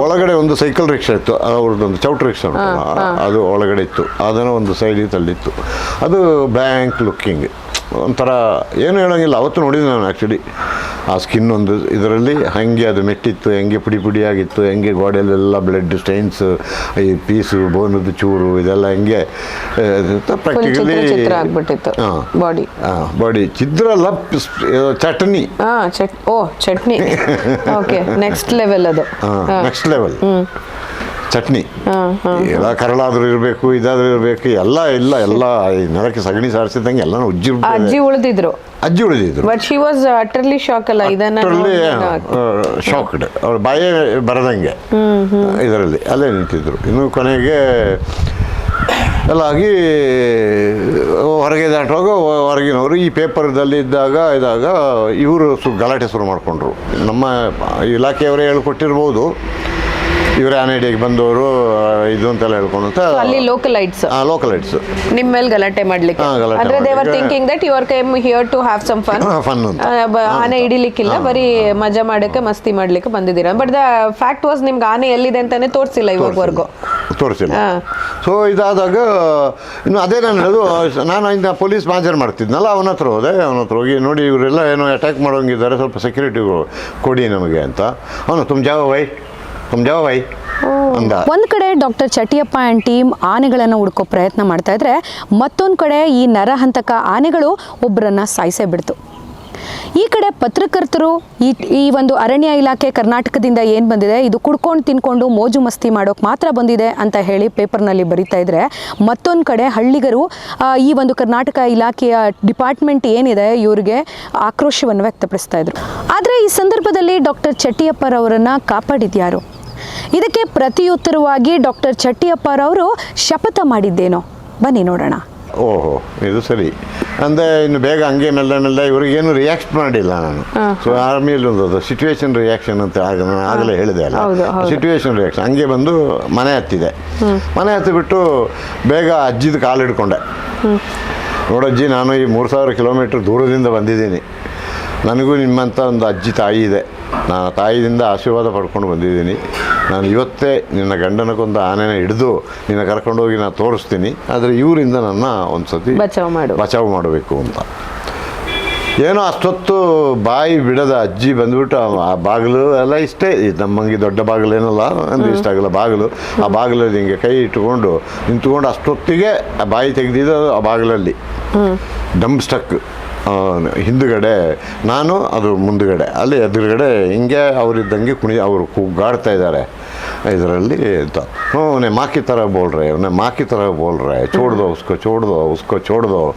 ಒಳಗಡೆ ಒಂದು ಸೈಕಲ್ ರಿಕ್ಷಾ ಇತ್ತು ಅವ್ರದ್ದೊಂದು ಚೌಟ್ ರಿಕ್ಷಾ ಉಂಟಲ್ಲ, ಅದು ಒಳಗಡೆ ಇತ್ತು ಅದನ್ನು ಒಂದು ಸೈಡಿಗೆ ತಳ್ಳಿತ್ತು. ಅದು ಬ್ಯಾಂಕ್ ಲುಕ್ಕಿಂಗ್. ಒಂಥರ ಏನು ಹೇಳೋಂಗಿಲ್ಲ ಅವತ್ತು ನೋಡಿದ್ದೆ ನಾನು ಆ್ಯಕ್ಚುಲಿ ಆ ಸ್ಕಿನ್ ಒಂದು ಇದರಲ್ಲಿ ಹಾಗೆ ಅದು ಮೆಟ್ಟಿತ್ತು ಹೆಂಗೆ ಪುಡಿ ಪುಡಿಯಾಗಿತ್ತು ಹೆಂಗೆ ಗೋಡೆಯಲ್ಲೆಲ್ಲ ಬ್ಲಡ್ ಸ್ಟೈನ್ಸ್ ಈ ಪೀಸು ಬೋನದ್ದು ಚೂರು ಇದೆಲ್ಲ ಹೆಂಗೆ ಪ್ರಾಕ್ಟಿಕಲಿ ಬಾಡಿ ಬಾಡಿ ಚಿತ್ರ ಅಲ್ಲ ಚಟ್ನಿ. ಓ ಚಟ್ನಿ. ಓಕೆ ನೆಕ್ಸ್ಟ್ ಲೆವೆಲ್ ಅದು. Next level chutney. ಎಲ್ಲ ಕರಳಾದ್ರೂ ಇರಬೇಕು ಇದಾದ್ರೂ ಇರಬೇಕು ಎಲ್ಲ ಇಲ್ಲ ಎಲ್ಲ ಈ ನೆಲಕ್ಕೆ ಸಗಣಿ ಸಾರಿಸಿದಂಗೆ ಎಲ್ಲ ಉಜ್ಜಿ ಅಜ್ಜಿ ಉಳಿದಿದ್ರು. ಅಜ್ಜಿ ಉಳಿದಿದ್ರು. But she was utterly shock ಅಲ್ಲ ಇದನ್ನ ಶಾಕ್ಡ್ ಅವ್ರ ಬಾಯೇ ಬರದಂಗೆ. ಇದರಲ್ಲಿ ಅಲ್ಲೇ ನಿಂತಿದ್ರು. ಇನ್ನು ಕೊನೆಗೆ ಎಲ್ಲ ಆಗಿ ಹೊರಗೆ ದಾಟುವಾಗ ಹೊರಗಿನವರು ಈ ಪೇಪರ್ದಲ್ಲಿ ಇದ್ದಾಗ ಇದಾಗ ಇವರು ಸು ಗಲಾಟೆ ಶುರು ಮಾಡಿಕೊಂಡ್ರು. ನಮ್ಮ ಇಲಾಖೆಯವರೇ ಹೇಳ್ಕೊಟ್ಟಿರ್ಬೋದು. ಇವರೇ ಆನೆಡಿಗೆ ಬಂದವರು ಇದು ಅಂತೆಲ್ಲ ಹೇಳ್ಕೊಂಡು ಅಂತ. ಅಲ್ಲಿ ಲೋಕಲ್ ಐಟ್ಸ್ ನಿಮ್ಮ ಮೇಲೆ ಗಲಾಟೆ ಮಾಡ್ಲಿಕ್ಕೆ. ಹಾ, ಗಲಾಟೆ ಅಂದ್ರೆ ದೇವರ್ ಮಾಡ್ಲಿಕ್ಕೆ. Thinking that your came here to have some fun fun ಅಂತ. ಆನೆ ಹಿಡಿಲಿಕ್ಕಿಲ್ಲ ಬರೀ ಮಜಾ ಮಾಡಕ್ಕೆ ಮಸ್ತಿ ಮಾಡ್ಲಿಕ್ಕೆ ಬಂದಿದ್ದೀರಾ. ಬಟ್ ದ ಫ್ಯಾಕ್ಟ್ ವಾಸ್ ನಿಮ್ಗೆ ಆನೆ ಎಲ್ಲಿದೆ ಅಂತಾನೆ ತೋರಿಸಿಲ್ಲ ಇವಾಗವರೆಗೂ ತೋರಿಸಿಲ್ಲ. ಹಾ. ಸೊ ಇದಾದಾಗ ಇನ್ನು ಅದೇ ನಾನು ಹೇಳೋದು ನಾನು ಇಂದ ಪೊಲೀಸ್ ಮಾಜರ್ ಮಾಡ್ತಿದ್ನಲ್ಲ ಅವನ ಹತ್ರ ಹೋದೆ ಅವನ ಹತ್ರ ಹೋಗಿ ನೋಡಿ ಇವರೆಲ್ಲ ಏನೋ ಅಟ್ಯಾಕ್ ಮಾಡೋಂಗಿದ್ದಾರೆ ಸ್ವಲ್ಪ ಸೆಕ್ಯೂರಿಟಿ ಕೊಡಿ ನಮಗೆ ಅಂತ. ಅವನು ತುಂಬ ಜಾಗ ವೈ ಅಂದ ಒಂದ್ ಕಡೆ ಡಾಕ್ಟರ್ ಚಟಿಯಪ್ಪ ಆ್ಯಂಡ್ ಟೀಮ್ ಆನೆಗಳನ್ನು ಹುಡ್ಕೋ ಪ್ರಯತ್ನ ಮಾಡ್ತಾ ಇದ್ರೆ ಮತ್ತೊಂದು ಕಡೆ ಈ ನರಹಂತಕ ಆನೆಗಳು ಒಬ್ಬರನ್ನ ಸಾಯಿಸೇ ಬಿಡ್ತು. ಈ ಕಡೆ ಪತ್ರಕರ್ತರು ಈ ಈ ಒಂದು ಅರಣ್ಯ ಇಲಾಖೆ ಕರ್ನಾಟಕದಿಂದ ಏನು ಬಂದಿದೆ ಇದು ಕುಡ್ಕೊಂಡು ತಿನ್ಕೊಂಡು ಮೋಜು ಮಸ್ತಿ ಮಾಡೋಕೆ ಮಾತ್ರ ಬಂದಿದೆ ಅಂತ ಹೇಳಿ ಪೇಪರ್ನಲ್ಲಿ ಬರೀತಾ ಇದ್ರೆ ಮತ್ತೊಂದು ಕಡೆ ಹಳ್ಳಿಗರು ಈ ಒಂದು ಕರ್ನಾಟಕ ಇಲಾಖೆಯ ಡಿಪಾರ್ಟ್ಮೆಂಟ್ ಏನಿದೆ ಇವರಿಗೆ ಆಕ್ರೋಶವನ್ನು ವ್ಯಕ್ತಪಡಿಸ್ತಾ ಇದ್ರು ಆದರೆ ಈ ಸಂದರ್ಭದಲ್ಲಿ ಡಾಕ್ಟರ್ ಚಟ್ಟಿಯಪ್ಪರವರನ್ನು ಕಾಪಾಡಿದ್ಯಾರು? ಇದಕ್ಕೆ ಪ್ರತಿಯುತ್ತರವಾಗಿ ಡಾಕ್ಟರ್ ಚಟ್ಟಿಯಪ್ಪರವರು ಶಪಥ ಮಾಡಿದ್ದೇನೋ. ಬನ್ನಿ ನೋಡೋಣ. ಓಹೋ ಇದು ಸರಿ. ಅಂದರೆ ಇನ್ನು ಬೇಗ ಹಂಗೆ ಮೆಲ್ಲ ಮೆಲ್ಲ ಇವ್ರಿಗೇನು ರಿಯಾಕ್ಟ್ ಮಾಡಿಲ್ಲ ನಾನು. ಸೊ ಆರ್ಮಿಯಲ್ಲಿ ಒಂದು ಸಿಚುವೇಶನ್ ರಿಯಾಕ್ಷನ್ ಅಂತ ಆಗ ನಾನು ಆಗಲೇ ಹೇಳಿದೆ ಅಲ್ಲ. ಸಿಚುವೇಶನ್ ರಿಯಾಕ್ಷನ್ ಹಂಗೆ ಬಂದು ಮನೆ ಹತ್ತಿದೆ. ಮನೆ ಹತ್ತಿಬಿಟ್ಟು ಬೇಗ ಅಜ್ಜಿದ ಕಾಲು ಹಿಡ್ಕೊಂಡೆ ನೋಡಜ್ಜಿ ನಾನು ಈ ಮೂರು ಸಾವಿರ ಕಿಲೋಮೀಟ್ರ್ ದೂರದಿಂದ ಬಂದಿದ್ದೀನಿ. ನನಗೂ ನಿಮ್ಮಂಥ ಒಂದು ಅಜ್ಜಿ ತಾಯಿ ಇದೆ. ನಾನು ತಾಯಿಯಿಂದ ಆಶೀರ್ವಾದ ಪಡ್ಕೊಂಡು ಬಂದಿದ್ದೀನಿ. ನಾನು ಇವತ್ತೇ ನಿನ್ನ ಗಂಡನಕ್ಕೊಂದು ಆನೆನ ಹಿಡಿದು ನಿನ್ನ ಕರ್ಕೊಂಡೋಗಿ ನಾನು ತೋರಿಸ್ತೀನಿ. ಆದರೆ ಇವರಿಂದ ನನ್ನ ಒಂದು ಸತಿ ಬಚಾವ್ ಮಾಡು. ಬಚಾವ್ ಮಾಡಬೇಕು ಅಂತ. ಏನೋ ಅಷ್ಟೊತ್ತು ಬಾಯಿ ಬಿಡದ ಅಜ್ಜಿ ಬಂದ್ಬಿಟ್ಟು ಆ- ಬಾಗಿಲು ಎಲ್ಲ ಇಷ್ಟೇ. ನಮ್ಮಂಗಿ ದೊಡ್ಡ ಬಾಗಿಲು ಏನಲ್ಲ ಅಂದರೆ ಇಷ್ಟ ಆಗಲ್ಲ ಬಾಗಿಲು. ಆ ಬಾಗಿಲಲ್ಲಿ ಹಿಂಗೆ ಕೈ ಇಟ್ಟುಕೊಂಡು ನಿಂತ್ಕೊಂಡು ಅಷ್ಟೊತ್ತಿಗೆ ಆ ಬಾಯಿ ತೆಗೆದಿದ್ದು ಆ ಬಾಗಿಲಲ್ಲಿ. Dump stuck. ಹಿಂದುಗಡೆ, ನಾನು, ಅದು ಮುಂದುಗಡೆ. ಅಲ್ಲಿ ಎದುರುಗಡೆ ಹಿಂಗೆ ಅವರಿದ್ದಂಗೆ ಕುಣಿ, ಅವರು ಕೂಗಾಡ್ತಾ ಇದ್ದಾರೆ. ಇದರಲ್ಲಿ ಹ್ಞೂ, ಅವನೇ ಮಾಕಿ ಥರ ಬೋಳ್ರೆ, ಅವನೇ ಮಾಕಿ ಥರ ಬೋಳ್ರೆ, ಚೋಡ್ದೋ, ಉಸ್ಕೋ, ಚೋಡ್ದು ಉಸ್ಕೋ, ಚೋಡ್ದು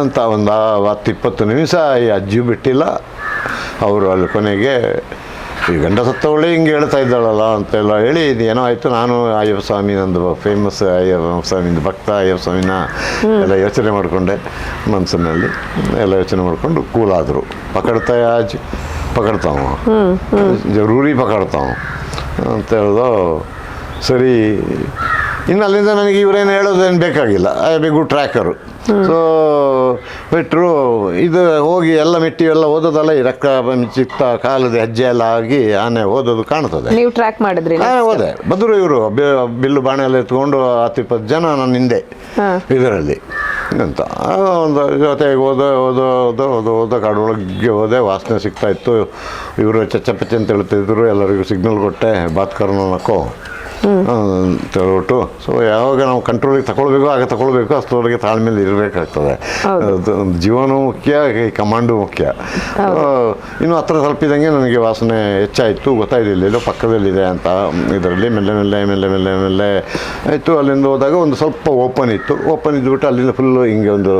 ಅಂತ ಒಂದು ಹತ್ತು ಇಪ್ಪತ್ತು ನಿಮಿಷ ಈ ಅಜ್ಜಿ ಬಿಟ್ಟಿಲ್ಲ. ಅವರು ಅಲ್ಲಿ ಕೊನೆಗೆ ಈ ಗಂಡ ಸತ್ತವಳೆ ಹಿಂಗೆ ಹೇಳ್ತಾ ಇದ್ದಾಳಲ್ಲ ಅಂತೆಲ್ಲ ಹೇಳಿ ಇದು ಏನೋ ಆಯಿತು, ನಾನು ಅಯ್ಯಪ್ಪ ಸ್ವಾಮಿ, ನಂದು ಫೇಮಸ್ ಅಯ್ಯಪ್ಪ ಸ್ವಾಮಿಂದು ಭಕ್ತ ಅಯ್ಯಪ್ಪ ಸ್ವಾಮಿನ ಎಲ್ಲ ಯೋಚನೆ ಮಾಡಿಕೊಂಡೆ ಮನಸ್ಸಿನಲ್ಲಿ ಎಲ್ಲ ಯೋಚನೆ ಮಾಡಿಕೊಂಡು ಕೂಲಾದರು ಪಕಡ್ತಾ ಆಜ್, ಪಕಡ್ತಾವ. ಜರೂರಿ ಪಕಡ್ತಾವ. ಅಂತ ಹೇಳ್ದು, ಸರಿ, ಇನ್ನು ಅಲ್ಲಿಂದ ನನಗೆ ಇವರೇನು ಹೇಳೋದೇನು ಬೇಕಾಗಿಲ್ಲ. I be good tracker so ಬಿಟ್ಟರು ಇದು ಹೋಗಿ ಎಲ್ಲ ಮೆಟ್ಟಿ ಎಲ್ಲ ಓದೋದಲ್ಲ ಈ ರಕ್ತ ಚಿತ್ತ ಕಾಲದ ಹೆಜ್ಜೆ ಎಲ್ಲ ಆಗಿ ಆನೆ ಓದೋದು ಕಾಣ್ತದೆ. ನೀವು ಟ್ರ್ಯಾಕ್ ಮಾಡಿದ್ರಿ ಓದೆ ಹೋದೆ. ಬಂದರು ಇವರು ಬಿಲ್ಲು ಬಾಣ ಎಲ್ಲ ಎತ್ಕೊಂಡು ಹತ್ತು ಇಪ್ಪತ್ತು ಜನ ನನ್ನ ಹಿಂದೆ ಇದರಲ್ಲಿ. ಅಂತ ಒಂದು ಜೊತೆಗೆ ಓದ ಓದ ಓದ ಓದ ಓದ ಕಾಡೊಳಗೆ ಹೋದೆ. ವಾಸನೆ ಸಿಗ್ತಾ ಇತ್ತು. ಇವರು ಚಚ್ಚಪಚ್ಚ ಅಂತ ಹೇಳ್ತಿದ್ರು. ಎಲ್ಲರಿಗೂ ಸಿಗ್ನಲ್ ಕೊಟ್ಟೆ. ಬಾತ್ಕರ್ನಕ್ಕೋ ಹೇಳ್ಬಿಟ್ಟು ಸೊ ಯಾವಾಗ ನಾವು ಕಂಟ್ರೋಲಿಗೆ ತಗೊಳ್ಬೇಕು ಆಗ ತಗೊಳ್ಬೇಕು ಅಷ್ಟರವರೆಗೆ ತಾಳ್ಮೇಲೆ ಇರಬೇಕಾಗ್ತದೆ. ಜೀವನ ಮುಖ್ಯ ಈ ಕಮಾಂಡು ಮುಖ್ಯ. ಇನ್ನು ಹತ್ರ ತಲುಪಿದಂಗೆ ನನಗೆ ವಾಸನೆ ಹೆಚ್ಚಾಯಿತು ಗೊತ್ತಾಯಿಲ್ಲ ಎಲ್ಲೋ ಪಕ್ಕದಲ್ಲಿದೆ ಅಂತ ಇದರಲ್ಲಿ ಮೆಲ್ಲೆ ಮೆಲ್ಲೆ ಮೆಲ್ಲೆ ಮೆಲ್ಲೆ ಮೆಲ್ಲೆ ಆಯಿತು. ಅಲ್ಲಿಂದ ಹೋದಾಗ ಒಂದು ಸ್ವಲ್ಪ ಓಪನ್ ಇತ್ತು. ಓಪನ್ ಇದ್ಬಿಟ್ಟು ಅಲ್ಲಿಂದ ಫುಲ್ಲು ಹಿಂಗೆ ಒಂದು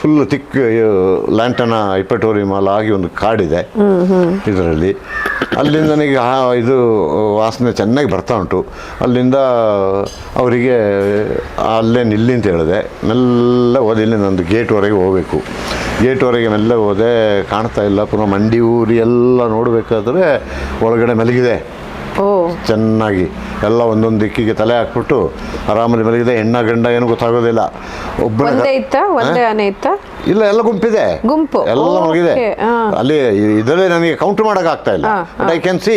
ಫುಲ್ ತಿಕ್ ಲ್ಯಾಂಟನ ಮಾಲ್ ಆಗಿ ಒಂದು ಕಾಡಿದೆ. ಇದರಲ್ಲಿ. ಅಲ್ಲಿಂದ ನನಗೆ ಆ ಇದು ವಾಸನೆ ಚೆನ್ನಾಗಿ ಬರ್ತಾ ಉಂಟು. ಅಲ್ಲಿಂದ ಅವರಿಗೆ, ಅಲ್ಲೇ ನಿಲ್ಲಿ ಅಂತ ಹೇಳಿದೆ. ಮೆಲ್ಲ ಹೋದೆ ಇಲ್ಲಿ ನಂದು ಗೇಟ್ವರೆಗೆ ಹೋಗಬೇಕು. ಗೇಟ್ವರೆಗೆ ಮೆಲ್ಲ ಹೋದೆ, ಕಾಣ್ತಾ ಇಲ್ಲ. ಪುನಃ ಮಂಡಿ ಊರಿ ಎಲ್ಲ ನೋಡಬೇಕಾದ್ರೆ ಒಳಗಡೆ ಮಲಗಿದೆ. ಚೆನ್ನಾಗಿ ಎಲ್ಲ ಒಂದೊಂದು ದಿಕ್ಕಿಗೆ ತಲೆ ಹಾಕ್ಬಿಟ್ಟು ಆರಾಮಲ್ಲಿ ಮಲಗಿದೆ. ಹೆಣ್ಣ ಗಂಡ ಏನು ಗೊತ್ತಾಗೋದಿಲ್ಲ. ಒಂದೇ ಇತ್ತ? ಒಂದೇ ಆನೆ ಇತ್ತ? ಇಲ್ಲ ಎಲ್ಲ ಗುಂಪಿದೆ. ಗುಂಪು. ಎಲ್ಲ ಮಲಗಿದೆ. ಅಲ್ಲಿ ಇದರಲ್ಲಿ ನನಗೆ ಕೌಂಟ್ ಮಾಡಕ್ ಆಗ್ತಾ ಇಲ್ಲ. But I can see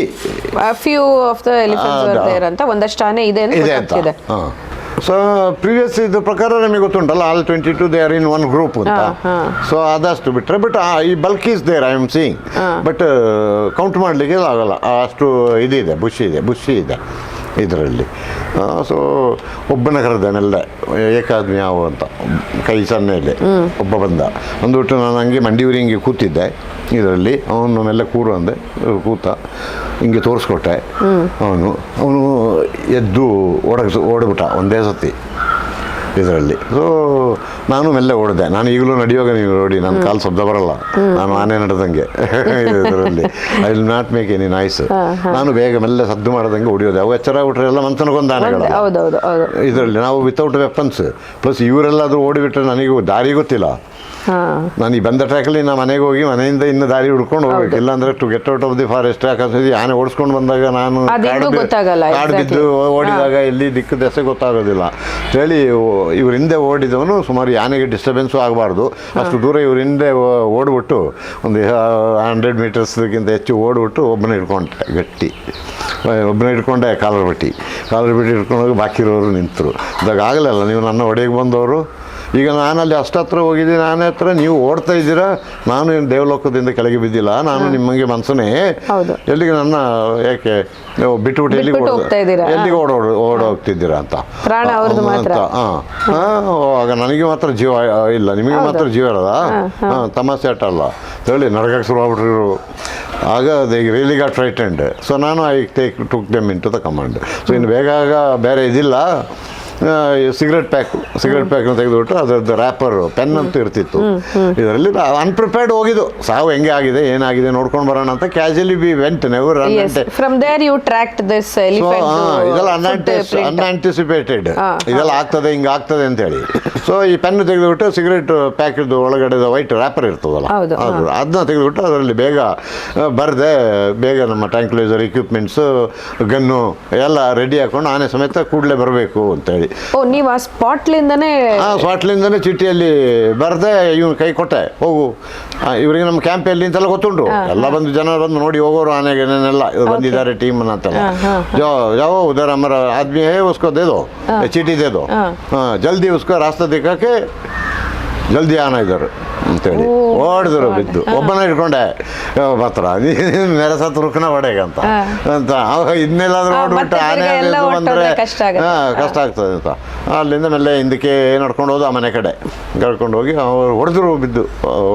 few of the elephants ಅಂತ ಒಂದಷ್ಟು ಆನೆ ಇದೆ ಅಂತ ಇದೆ ಅಂತ. ಸೊ ಪ್ರೀವಿಯಸ್ ಇದ್ರ ಪ್ರಕಾರ ನಮಗೆ ಗೊತ್ತುಂಟಲ್ಲ all twenty two they are in one group ಅಂತ. ಸೊ ಅದಷ್ಟು ಬಿಟ್ಟರೆ ಬಟ್ ಈ bulk is there I am seeing but count ಮಾಡಲಿಕ್ಕೆ ಆಗಲ್ಲ. ಅಷ್ಟು ಇದಿದೆ ಬುಷಿ ಇದೆ ಬುಷಿ ಇದೆ. ಇದರಲ್ಲಿ. ಸೊ ಒಬ್ಬನ ಕರೆದನೆಲ್ಲ ಏಕಾದ್ಮಿ ಯಾವ ಅಂತ. ಕೈ ಸನ್ನೆಯಲ್ಲಿ ಒಬ್ಬ ಬಂದ. ಅಂದ್ಬಿಟ್ಟು ನಾನು ಹಂಗೆ ಮಂಡಿಯೂರಿ ಹಿಂಗೆ ಕೂತಿದ್ದೆ. ಇದರಲ್ಲಿ ಅವನು ಮೆಲ್ಲ ಕೂರು ಅಂದೆ. ಕೂತ ಹಿಂಗೆ ತೋರಿಸ್ಕೊಟ್ಟೆ. ಅವನು ಅವನು ಎದ್ದು ಓಡಗ ಓಡ್ಬಿಟ್ಟ ಒಂದೇ ಸತಿ. ಇದರಲ್ಲಿ. ಸೊ ನಾನು ಮೆಲ್ಲೆ ಓಡಿದೆ. ನಾನು ಈಗಲೂ ನಡೆಯುವಾಗ ನೀವು ನೋಡಿ ನನ್ನ ಕಾಲು ಶಬ್ದ ಬರಲ್ಲ. ನಾನು ಆನೆ ನಡೆದಂಗೆ. *laughs* *laughs* ಇದರಲ್ಲಿ. I will not make any noise ನಾನು ಬೇಗ ಮೆಲ್ಲೆ ಸದ್ದು ಮಾಡದಂಗೆ ಹೊಡಿಯೋದು ಅವು ಎಚ್ಚರ ಬಿಟ್ರೆ ಎಲ್ಲ ಮಂಚನಗೊಂದು ಆನೆಗಳು. ಇದರಲ್ಲಿ ನಾವು ವಿತೌಟ್ ವೆಪನ್ಸ್ ಪ್ಲಸ್ ಇವರೆಲ್ಲಾದರೂ ಓಡಿಬಿಟ್ರೆ ನನಗೂ ದಾರಿ ಗೊತ್ತಿಲ್ಲ. ನಾನು ಈ ಬಂದ ಟ್ರ್ಯಾಕಲ್ಲಿ ನಾ ಮನೆಗೆ ಹೋಗಿ ಮನೆಯಿಂದ ಇನ್ನು ದಾರಿ ಹುಡ್ಕೊಂಡು ಹೋಗ್ಬೇಕು. ಇಲ್ಲಾಂದ್ರೆ to get out of the forest ಯಾಕಂದ್ರೆ ಆನೆ ಓಡಿಸ್ಕೊಂಡು ಬಂದಾಗ ನಾನು ಕಾಡು ಬಿದ್ದು ಓಡಿದಾಗ ಎಲ್ಲಿ ದಿಕ್ಕು ದೆಸೆ ಗೊತ್ತಾಗೋದಿಲ್ಲ. ಹೇಳಿ ಇವ್ರ ಹಿಂದೆ ಓಡಿದವನು ಸುಮಾರು ಆನೆಗೆ ಡಿಸ್ಟರ್ಬೆನ್ಸು ಆಗಬಾರ್ದು. ಅಷ್ಟು ದೂರ ಇವ್ರ ಹಿಂದೆ ಓಡ್ಬಿಟ್ಟು ಒಂದು ಹಂಡ್ರೆಡ್ ಮೀಟರ್ಸ್ಗಿಂತ ಹೆಚ್ಚು ಓಡ್ಬಿಟ್ಟು ಒಬ್ಬನೇ ಹಿಡ್ಕೊಂಡೆ ಗಟ್ಟಿ. ಒಬ್ಬನ ಹಿಡ್ಕೊಂಡೆ ಕಾಲರ್ ಬಟ್ಟಿ. ಕಾಲರ್ ಬಟ್ಟಿ ಹಿಡ್ಕೊಂಡೋಗಿ ಬಾಕಿ ಇರೋರು ನಿಂತರು ಇದಾಗ ಆಗಲಿಲ್ಲ ನೀವು ನನ್ನ ಒಡೆಗೆ ಬಂದವರು. ಈಗ ನಾನಲ್ಲಿ ಅಷ್ಟತ್ರ ಹೋಗಿದ್ದೀನಿ ನಾನೇ ಹತ್ರ ನೀವು ಓಡ್ತಾ ಇದ್ದೀರಾ? ನಾನು ಏನು ದೇವಲೋಕದಿಂದ ಕೆಳಗೆ ಬಿದ್ದಿಲ್ಲ ನಾನು ನಿಮಗೆ ಮನಸ್ಸನೇ. ಎಲ್ಲಿಗೆ ನನ್ನ ಯಾಕೆ ನೀವು ಬಿಟ್ಬಿಟ್ಟು ಎಲ್ಲಿಗೆ ಎಲ್ಲಿಗೆ ಓಡ ಓಡ ಹೋಗ್ತಿದ್ದೀರಾ ಎಲ್ಲಿಗೆ ಓಡೋಡ್ ಓಡೋಗ್ತಿದ್ದೀರಾ ಅಂತ. ಹಾಂ. ಆಗ ನನಗೆ ಮಾತ್ರ ಜೀವ ಇಲ್ಲ ನಿಮಗೆ ಮಾತ್ರ ಜೀವ ಇರಲ್ಲ ಹಾಂ ತಮಾಷೆ ಆಟ ಅಲ್ಲ. ಹೇಳಿ ನರಕಕ್ಕೆ ಶುರು ಆಗ್ಬಿಟ್ರು ಆಗ they really got frightened so ನಾನು I take took them into the command so ಇನ್ನು ಬೇಗ ಆಗ ಬೇರೆ ಇದಿಲ್ಲ. ಸಿಗರೆಟ್ ಪ್ಯಾಕ್ ಸಿಗರೆಟ್ ಪ್ಯಾಕ್ ತೆಗೆದುಬಿಟ್ಟು ಅದರದ್ದು ರ್ಯಾಪರ್ ಪೆನ್ ಅಂತ ಇರ್ತಿತ್ತು. ಇದರಲ್ಲಿ ಅನ್ಪ್ರಿಪೇರ್ಡ್ ಹೋಗಿದ್ದು. ಸಾವು ಹೆಂಗೆ ಆಗಿದೆ ಏನಾಗಿದೆ ನೋಡ್ಕೊಂಡು ಬರೋಣ ಅಂತ casually be went never from there you tracked this ಇದೆಲ್ಲ ಅನ್ಆಂಟಿಸ್ ಅನ್ಆಂಟಿಸಿಪೇಟೆಡ್ ಇದೆಲ್ಲ ಆಗ್ತದೆ ಹಿಂಗೆ ಆಗ್ತದೆ ಅಂತ ಹೇಳಿ. ಸೊ ಈ ಪೆನ್ ತೆಗೆದುಬಿಟ್ಟು ಸಿಗರೇಟ್ ಪ್ಯಾಕೆಟ್ ಒಳಗಡೆ ವೈಟ್ ರ್ಯಾಪರ್ ಇರ್ತದಲ್ಲ ಅದನ್ನ ತೆಗೆದುಬಿಟ್ಟು ಅದರಲ್ಲಿ ಬೇಗ ಬರದೆ ಬೇಗ ನಮ್ಮ ಟ್ಯಾಂಕ್ಲೈಸರ್ ಇಕ್ವಿಪ್ಮೆಂಟ್ಸು ಗನ್ನು ಎಲ್ಲ ರೆಡಿ ಹಾಕೊಂಡು ಆನೆ ಸಮೇತ ಕೂಡಲೇ ಬರಬೇಕು ಅಂತೇಳಿ ಓ ನೀವು ಆ ಸ್ಪಾಟ್ಲಿಂದನೇ ಆ ಸ್ಪಾಟ್ಲಿಂದನೇ ಚಿಟ್ಟಿಯಲ್ಲಿ ಬರದೆ ಇವ್ನು ಕೈ ಕೊಟ್ಟೆ ಹೋಗು. ಇವರಿಗೆ ಇವ್ರಿಗೆ ನಮ್ಮ ಕ್ಯಾಂಪ್ ಎಲ್ಲಿ ಅಂತೆಲ್ಲ ಗೊತ್ತುಂಟು. ಎಲ್ಲ ಬಂದು ಜನ ಬಂದು ನೋಡಿ ಹೋಗೋರು ಆನೆಗೆನೆಲ್ಲ ಇವ್ರು ಬಂದಿದ್ದಾರೆ ಟೀಮ್ ಅಂತೆಲ್ಲ ಜೋ ಯಾವ ಉದರ ಅಮರ ಆದ್ಮಿ ಹೇ. ಉಸ್ಕೋ ದೇದೋ ಚೀಟಿ ದೇದೋ ಹಾ ಜಲ್ದಿ ಉಸ್ಕೋ ರಾಸ್ತಾ ದಿಕ್ಕಕ್ಕೆ ಜಲ್ದಿ ಆನ ಇದ್ದಾರೆ. ಅಂತೇಳಿ. ಓಡಿದ್ರು ಬಿದ್ದು. ಒಬ್ಬನ ಇಟ್ಕೊಂಡೆ ಮಾತ್ರ ಸತ್ ರುಕ್ನ ಹೊಡೆಗಂತ ಅಂತ. ಅವಾಗ ಇದನ್ನೆಲ್ಲಾದ್ರೂ ನೋಡ್ಬಿಟ್ಟು ಆನೆ ಬಂದ್ರೆ ಕಷ್ಟ ಆಗ್ತದೆ ಅಂತ. ಅಲ್ಲಿಂದ ಮೇಲೆ ಹಿಂದಕ್ಕೆ ನಡ್ಕೊಂಡು ಹೋದ ಆ ಮನೆ ಕಡೆ. ಕರ್ಕೊಂಡು ಹೋಗಿ ಅವರು ಹೊಡೆದ್ರು ಬಿದ್ದು.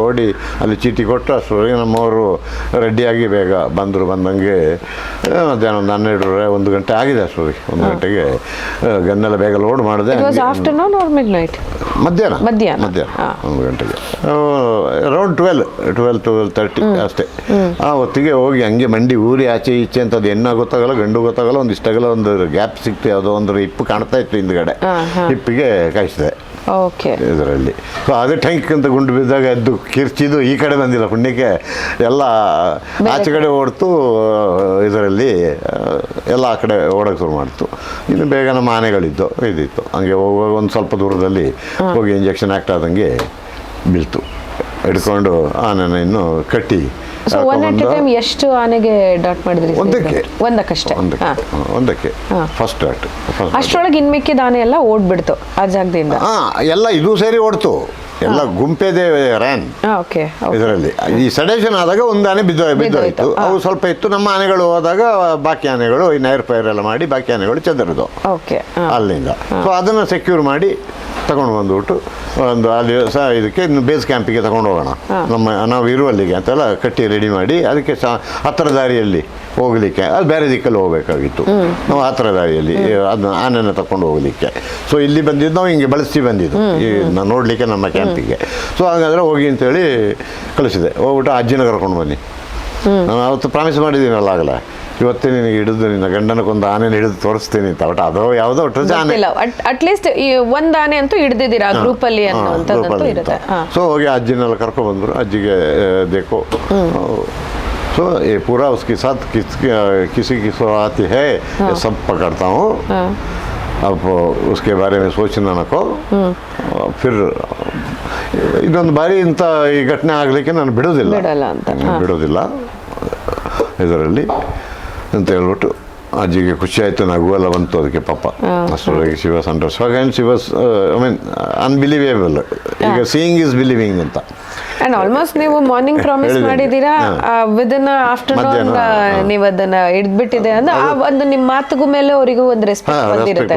ಓಡಿ ಅಲ್ಲಿ ಚೀಟಿ ಕೊಟ್ಟು ಅಷ್ಟರೊಳಗೆ ನಮ್ಮವರು ರೆಡಿಯಾಗಿ ಬೇಗ ಬಂದರು ಬಂದಂಗೆ ಮಧ್ಯಾಹ್ನ ಒಂದು ಹನ್ನೆರಡೂವರೆ ಒಂದು ಗಂಟೆ ಆಗಿದೆ ಅಷ್ಟರೊಳಗೆ. ಒಂದು ಗಂಟೆಗೆ ಗನ್ನೆಲ್ಲ ಬೇಗ ಲೋಡ್ ಮಾಡಿದೆ. ಮಧ್ಯಾಹ್ನ. ಮಧ್ಯಾಹ್ನ. ಒಂದು ಗಂಟೆಗೆ. Around twelve twelve twelve thirty ಅಷ್ಟೇ. ಆ ಹೊತ್ತಿಗೆ ಹೋಗಿ ಹಂಗೆ ಮಂಡಿ ಊರಿ ಆಚೆ ಈಚೆ ಅಂತ ಅದು ಹೆಣ್ಣು ಗೊತ್ತಾಗಲ್ಲ ಗಂಡು ಗೊತ್ತಾಗಲ್ಲ ಒಂದು ಇಷ್ಟಾಗಲ್ಲ ಒಂದು ಗ್ಯಾಪ್ ಸಿಕ್ತು ಯಾವುದೋ ಒಂದು ಹಿಪ್ಪು ಕಾಣ್ತಾ ಇತ್ತು ಹಿಂದ್ಗಡೆ. ಹಿಪ್ಪಿಗೆ ಕಾಯಿಸಿದೆ. ಓಕೆ. ಇದರಲ್ಲಿ. ಸೊ ಅದೇ ಟ್ಯಾಂಕ್ ಅಂತ ಗುಂಡು ಬಿದ್ದಾಗ ಎದ್ದು ಕಿರ್ಚಿದು ಈ ಕಡೆ ಬಂದಿಲ್ಲ ಪುಣ್ಯಕ್ಕೆ ಎಲ್ಲ ಆಚೆ ಕಡೆ ಓಡ್ತು ಇದರಲ್ಲಿ ಎಲ್ಲ ಆ ಕಡೆ ಓಡೋಕೆ ಶುರು ಮಾಡ್ತು. ಇನ್ನು ಬೇಗ ನಮ್ಮ ಆನೆಗಳಿದ್ದು ಇದಿತ್ತು. ಹಂಗೆ ಹೋಗುವಾಗ ಒಂದು ಸ್ವಲ್ಪ ದೂರದಲ್ಲಿ ಹೋಗಿ ಇಂಜೆಕ್ಷನ್ ಆಕ್ಟ್ ಆದಂಗೆ ಬೀಳ್ತು. ಹಿಡ್ಕೊಂಡು ಆನೆನ ಇನ್ನು ಕಟ್ಟಿ ಸೊ ಒನ್ ಅಟ್ ಕರ್ಕೊಂಡ್ಬಂದು- ಟೈಮ್ ಎಷ್ಟು ಆನೆಗೆ ಡಾಟ್ ಮಾಡಿದ್ರಿ ಒಂದಕ್ಕೆ. ಒಂದಕ್ಕಷ್ಟೇ. ಒಂದಕ್ಕೆ. ಫಸ್ಟ್ ಡಾಟ್ ಅಷ್ಟರೊಳಗೆ ಇನ್ ಮಿಕ್ಕಿದ ಆನೆ ಎಲ್ಲ ಓಡ್ಬಿಡ್ತು ಆ ಜಾಗದಿಂದ. ಎಲ್ಲ ಇದು ಸೇರಿ ಓಡ್ತು. ಎಲ್ಲ ಗುಂಪೆದೇ ರ್ಯಾನ್. ಓಕೆ ಇದರಲ್ಲಿ. ಈ ಸಡೇಷನ್ ಆದಾಗ ಒಂದು ಆನೆ ಬಿದ್ದು ಬಿದ್ದೋಯ್ತು. ಅವು ಸ್ವಲ್ಪ ಇತ್ತು. ನಮ್ಮ ಆನೆಗಳು ಹೋದಾಗ ಬಾಕಿ ಆನೆಗಳು ಈ ನೈರ್ ಫೈರ್ ಎಲ್ಲ ಮಾಡಿ ಬಾಕಿ ಆನೆಗಳು ಚದರದು. ಓಕೆ ಅಲ್ಲಿಂದ. ಸೊ ಅದನ್ನು ಸೆಕ್ಯೂರ್ ಮಾಡಿ ತಗೊಂಡು ಬಂದ್ಬಿಟ್ಟು ಒಂದು ಅಲ್ಲಿ ಸಹ ಇದಕ್ಕೆ ಬೇಸ್ ಕ್ಯಾಂಪಿಗೆ ತಗೊಂಡು ಹೋಗೋಣ. ನಮ್ಮ ನಾವು ಇರುವಲ್ಲಿಗೆ ಅಂತೆಲ್ಲ ಕಟ್ಟಿ ರೆಡಿ ಮಾಡಿ ಅದಕ್ಕೆ ಸಹ ಹತ್ತಿರ ದಾರಿಯಲ್ಲಿ ಹೋಗಲಿಕ್ಕೆ ಅದು ಬೇರೆ ದಿಕ್ಕಲ್ಲಿ ಹೋಗಬೇಕಾಗಿತ್ತು. ನಾವು ಹತ್ತಿರ ದಾರಿಯಲ್ಲಿ ಅದನ್ನ ಆನೆನ ತಕೊಂಡು ಹೋಗಲಿಕ್ಕೆ. ಸೊ ಇಲ್ಲಿ ಬಂದಿದ್ದು ನಾವು ಹಿಂಗೆ ಬಳಸ್ತೀವಿ ಬಂದಿದ್ದು. ಈ ನೋಡಲಿಕ್ಕೆ ನಮ್ಮ ಕ್ಯಾಂಪಿಗೆ. ಸೊ ಹಾಗಾದರೆ ಹೋಗಿ ಅಂತೇಳಿ ಕಳಿಸಿದೆ. ಹೋಗ್ಬಿಟ್ಟು ಅಜ್ಜಿನ ಕರ್ಕೊಂಡು ಬನ್ನಿ. ನಾನು ಅವತ್ತು ಪ್ರಾಮಿಸ್ ಮಾಡಿದ್ದೀನಲ್ಲ ಆಗಲ್ಲ ಇವತ್ತೇ ನಿನಗೆ ಹಿಡಿದು ನಿನ್ನ ಗಂಡನಕ್ಕೊಂದು ಆನೆನ ಹಿಡಿದು ತೋರಿಸ್ತೀನಿ ಅಂತ. ಬಟ್ ಅದೋ ಯಾವುದೋ ಒಟ್ಟು ಆನೆ. ಇಲ್ಲ ಅಟ್ ಲೀಸ್ಟ್ ಈ ಒಂದು ಆನೆ ಅಂತೂ ಹಿಡ್ದಿದ್ದೀರಾ? ಗ್ರೂಪ್ ಅಲ್ಲಿ ಸೊ ಹೋಗಿ ಅಜ್ಜಿನೆಲ್ಲ ಕರ್ಕೊಂಡು ಬಂದರು ಅಜ್ಜಿಗೆ ಆ, देखो सो ये पूरा उसके साथ किस किसी की आती है ये सब पकड़ता हूँ अब उसके बारे में सोचना नको फिर ಇನ್ನೊಂದು ಬಾರಿ ಇಂಥ ಈ ಘಟನೆ ಆಗಲಿಕ್ಕೆ ನಾನು ಬಿಡೋದಿಲ್ಲ ಬಿಡಲ್ಲ ಅಂತ, ಹ್ಮ್, ಹಾ. ಬಿಡೋದಿಲ್ಲ ಇದರಲ್ಲಿ ಅಂತ ಹೇಳ್ಬಿಟ್ಟು ಅಜ್ಜಿಗೆ ಖುಷಿ ಆಯಿತು ನಗು ಎಲ್ಲ ಬಂತು ಅದಕ್ಕೆ ಪಾಪ ಅಷ್ಟರವರೆಗೆ she was under swag and she was I mean unbelievable ಈಗ ಸೀಯಿಂಗ್ ಇಸ್ ಬಿಲೀವಿಂಗ್ ಅಂತ ಅಂಡ್ ಆಲ್ಮೋಸ್ಟ್ ನೀವು ಮಾರ್ನಿಂಗ್ ಪ್ರಾಮಿಸ್. ಮಾಡಿದೀರಾ ವಿದ್ ಇನ್ ಆಫ್ಟರ್ನೂನ್ ನೀವು ಅದನ್ನ ಹಿಡ್ಬಿಟ್ಟಿದೆ ಅಂದ್ರೆ ಆ ಒಂದು ನಿಮ್ಮ ಮಾತುಗೂ ಮೇಲೆ ಅವರಿಗೂ ಒಂದು ರೆಸ್ಪಾನ್ಸ್ ರೆಸ್ಪೆಕ್ಟ್ ಬಂದಿರುತ್ತೆ.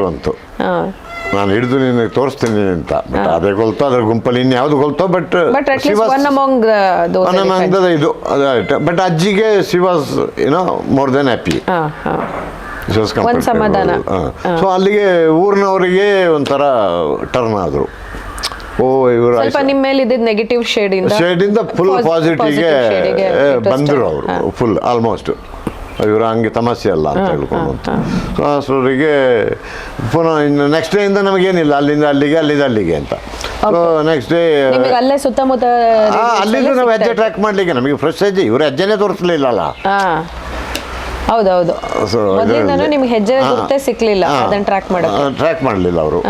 ನಾನು ಹಿಡಿದು ನಿನಗೆ ತೋರಿಸ್ತೀನಿ ಅಂತ. ಬಟ್ ಅದೇ ಗೊಲ್ತೋ ಅದ್ರ ಗುಂಪಲ್ಲಿ ಇನ್ಯಾವುದು ಗೊಲ್ತೋ ಬಟ್ ಅನಮಂಗದ ಇದು ಬಟ್ ಅಜ್ಜಿಗೆ ಶಿ ವಾಸ್ ಏನೋ ಮೋರ್ ದೆನ್ ಹ್ಯಾಪಿ. ಸೊ ಅಲ್ಲಿಗೆ ಊರಿನವರಿಗೆ ಒಂಥರ ಟರ್ನ್ ಆದರು. ಓ ಇವರು ಸ್ವಲ್ಪ ನಿಮ್ಮ ಮೇಲೆ ಇದ್ದಿದ್ ನೆಗೆಟಿವ್ ಶೇಡ್ ಇಂದ ಶೇಡಿಂದ ಫುಲ್ ಪಾಸಿಟಿವ್ ಪಾಸಿಟಿವ್ಗೆ ಬಂದರು ಅವರು. ಫುಲ್ ಆಲ್ಮೋಸ್ಟ್ ಇವರು ಹಂಗೆ ತಮಾಷೆ ಅಲ್ಲ ಅಂತ ಹೇಳ್ಕೊಂಡು ಅವರಿಗೆ ಪುನಃ ಇನ್ನು ನೆಕ್ಸ್ಟ್ ಡೇ ಇಂದ ನಮಗೇನಿಲ್ಲ. ಅಲ್ಲಿಂದ ಅಲ್ಲಿಗೆ ಅಲ್ಲಿಂದ ಅಲ್ಲಿಗೆ ಅಂತ. ಸೊ ನೆಕ್ಸ್ಟ್ ಡೇ ಅಲ್ಲೇ ಸುತ್ತಮುತ್ತ ಅಲ್ಲಿಂದ ನಾವು ಹೆಜ್ಜೆ ಟ್ರ್ಯಾಕ್ ಮಾಡ್ಲಿಕ್ಕೆ ನಮಗೆ ಫ್ರೆಶ್ ಹೆಜ್ಜೆ. ಇವರು ಹೆಜ್ಜೆನೇ ತೋರಿಸ್ಲಿಲ್ಲಲ್ಲ. ಅಲ್ಲ ಹೌದೌದು. ನಿಮ್ಗೆ ಹೆಜ್ಜೆ ಸಿಕ್ಲಿಲ್ಲ. ಅದನ್ನ ಟ್ರ್ಯಾಕ್ ಮಾಡಿ ಟ್ರ್ಯಾಕ್ ಮಾಡಲಿಲ್ಲ ಅವರು.